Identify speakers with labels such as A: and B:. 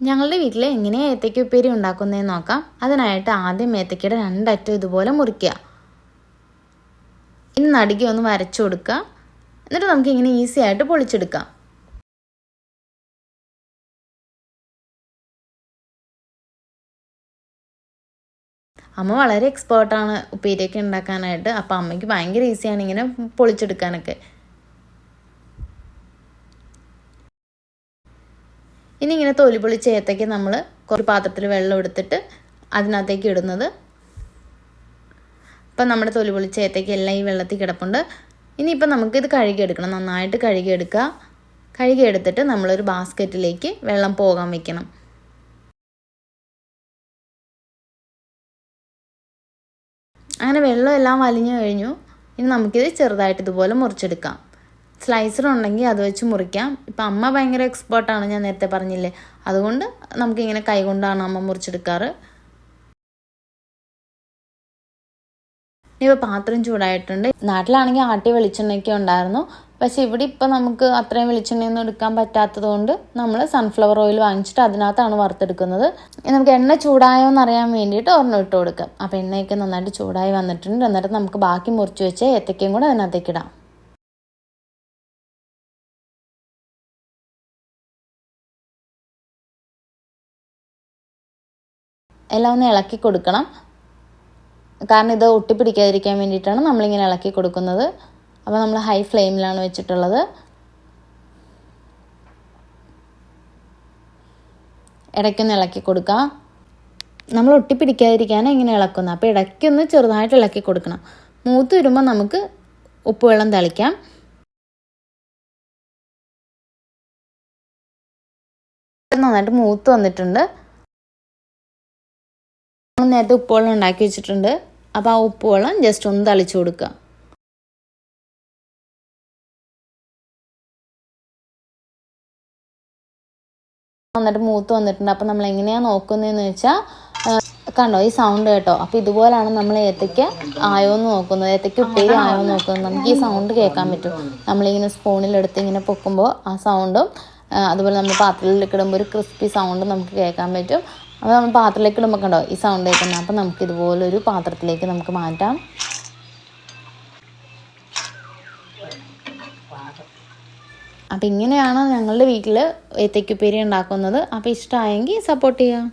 A: ഞങ്ങളുടെ വീട്ടിൽ എങ്ങനെയാണ് ഏത്തയ്ക്ക ഉപ്പേരി ഉണ്ടാക്കുന്നതെന്ന് നോക്കാം. അതിനായിട്ട് ആദ്യം ഏത്തയ്ക്കയുടെ രണ്ടറ്റം ഇതുപോലെ മുറിക്കുക. ഇനി നടുകി ഒന്ന് വരച്ചു കൊടുക്കുക. എന്നിട്ട് നമുക്ക് ഇങ്ങനെ ഈസി ആയിട്ട് പൊളിച്ചെടുക്കാം. അമ്മ വളരെ എക്സ്പേർട്ടാണ് ഉപ്പേരിയൊക്കെ ഉണ്ടാക്കാനായിട്ട്. അപ്പോൾ അമ്മയ്ക്ക് ഭയങ്കര ഈസിയാണ് ഇങ്ങനെ പൊളിച്ചെടുക്കാനൊക്കെ. ഇനി ഇങ്ങനെ തൊലി പൊളിച്ച ഏത്തയ്ക്ക് നമ്മൾ കുറച്ച് പാത്രത്തിൽ വെള്ളം എടുത്തിട്ട് അതിനകത്തേക്ക് ഇടുന്നത്. ഇപ്പം നമ്മുടെ തൊലി പൊളിച്ച ഏത്തയ്ക്ക് എല്ലാം ഈ വെള്ളത്തിൽ കിടപ്പുണ്ട്. ഇനിയിപ്പം നമുക്കിത് കഴുകിയെടുക്കണം. നന്നായിട്ട് കഴുകിയെടുക്കുക. കഴുകിയെടുത്തിട്ട് നമ്മളൊരു ബാസ്ക്കറ്റിലേക്ക് വെള്ളം പോകാൻ വെക്കണം. അങ്ങനെ വെള്ളം എല്ലാം വലിഞ്ഞു കഴിഞ്ഞു. ഇനി നമുക്കിത് ചെറുതായിട്ട് ഇതുപോലെ മുറിച്ചെടുക്കാം. സ്ലൈസർ ഉണ്ടെങ്കിൽ അത് വെച്ച് മുറിക്കാം. ഇപ്പം അമ്മ ഭയങ്കര എക്സ്പേർട്ടാണ് ഞാൻ നേരത്തെ പറഞ്ഞില്ലേ. അതുകൊണ്ട് നമുക്കിങ്ങനെ കൈകൊണ്ടാണ് അമ്മ മുറിച്ചെടുക്കാറ്. ഇപ്പോൾ പാത്രം ചൂടായിട്ടുണ്ട്. നാട്ടിലാണെങ്കിൽ ആട്ടി വെളിച്ചെണ്ണയൊക്കെ ഉണ്ടായിരുന്നു. പക്ഷെ ഇവിടെ ഇപ്പം നമുക്ക് അത്രയും വെളിച്ചെണ്ണയൊന്നും എടുക്കാൻ പറ്റാത്തത് കൊണ്ട് നമ്മൾ സൺഫ്ലവർ ഓയിൽ വാങ്ങിച്ചിട്ട് അതിനകത്താണ് വറുത്തെടുക്കുന്നത്. നമുക്ക് എണ്ണ ചൂടായോ എന്ന് അറിയാൻ വേണ്ടിയിട്ട് ഒരെണ്ണം ഇട്ട് കൊടുക്കാം. അപ്പോൾ എണ്ണയൊക്കെ നന്നായിട്ട് ചൂടായി വന്നിട്ടുണ്ട്. എന്നിട്ട് നമുക്ക് ബാക്കി മുറിച്ച് വെച്ച് ഏത്തക്കയും കൂടെ അതിനകത്തേക്ക് ഇടാം. എല്ലാം ഒന്ന് ഇളക്കി കൊടുക്കണം. കാരണം ഇത് ഒട്ടിപ്പിടിക്കാതിരിക്കാൻ വേണ്ടിയിട്ടാണ് നമ്മളിങ്ങനെ ഇളക്കി കൊടുക്കുന്നത്. അപ്പോൾ നമ്മൾ ഹൈ ഫ്ലെയിമിലാണ് വെച്ചിട്ടുള്ളത്. ഇടയ്ക്കൊന്ന് ഇളക്കി കൊടുക്കുക നമ്മൾ ഒട്ടിപ്പിടിക്കാതിരിക്കാനാണ് ഇങ്ങനെ ഇളക്കുന്നത്. അപ്പോൾ ഇടയ്ക്കൊന്ന് ചെറുതായിട്ട് ഇളക്കി കൊടുക്കണം. മൂത്ത് വരുമ്പോൾ നമുക്ക് ഉപ്പുവെള്ളം തളിക്കാം. നന്നായിട്ട് മൂത്ത് വന്നിട്ടുണ്ട്. നമ്മൾ നേരത്തെ ഉപ്പുവെള്ളം ഉണ്ടാക്കി വെച്ചിട്ടുണ്ട്. അപ്പോൾ ആ ഉപ്പുവെള്ളം ജസ്റ്റ് ഒന്ന് തളിച്ചു കൊടുക്കുക വന്നിട്ട് മൂത്ത് വന്നിട്ടുണ്ട്. അപ്പോൾ നമ്മൾ എങ്ങനെയാണ് നോക്കുന്നതെന്ന് വെച്ചാൽ കണ്ടോ ഈ സൗണ്ട് കേട്ടോ? അപ്പോൾ ഇതുപോലാണ് നമ്മൾ ഏത്തയ്ക്ക ആയോ എന്ന് നോക്കുന്നത്. ഏത്തയ്ക്ക ഉപ്പേരി ആയോ എന്ന് നോക്കുന്നത്. നമുക്ക് ഈ സൗണ്ട് കേൾക്കാൻ പറ്റും. നമ്മളിങ്ങനെ സ്പൂണിലെടുത്ത് ഇങ്ങനെ പൊക്കുമ്പോൾ ആ സൗണ്ടും അതുപോലെ നമ്മൾ പാത്രത്തിൽ ഇടുമ്പോൾ ഒരു ക്രിസ്പി സൗണ്ടും നമുക്ക് കേൾക്കാൻ പറ്റും. അപ്പോൾ നമ്മൾ പാത്രത്തിലേക്ക് ഇടുമ്പോൾ കണ്ടോ? ഈ സൗണ്ട് കേൾക്കുന്നത് അപ്പോൾ നമുക്ക് ഇതുപോലൊരു പാത്രത്തിലേക്ക് നമുക്ക് മാറ്റാം. അപ്പോൾ ഇങ്ങനെയാണ് ഞങ്ങളുടെ വീട്ടിൽ ഏത്തയ്ക്കുപ്പേരി ഉണ്ടാക്കുന്നത്. അപ്പോൾ ഇഷ്ടമായെങ്കിൽ സപ്പോർട്ട് ചെയ്യാം.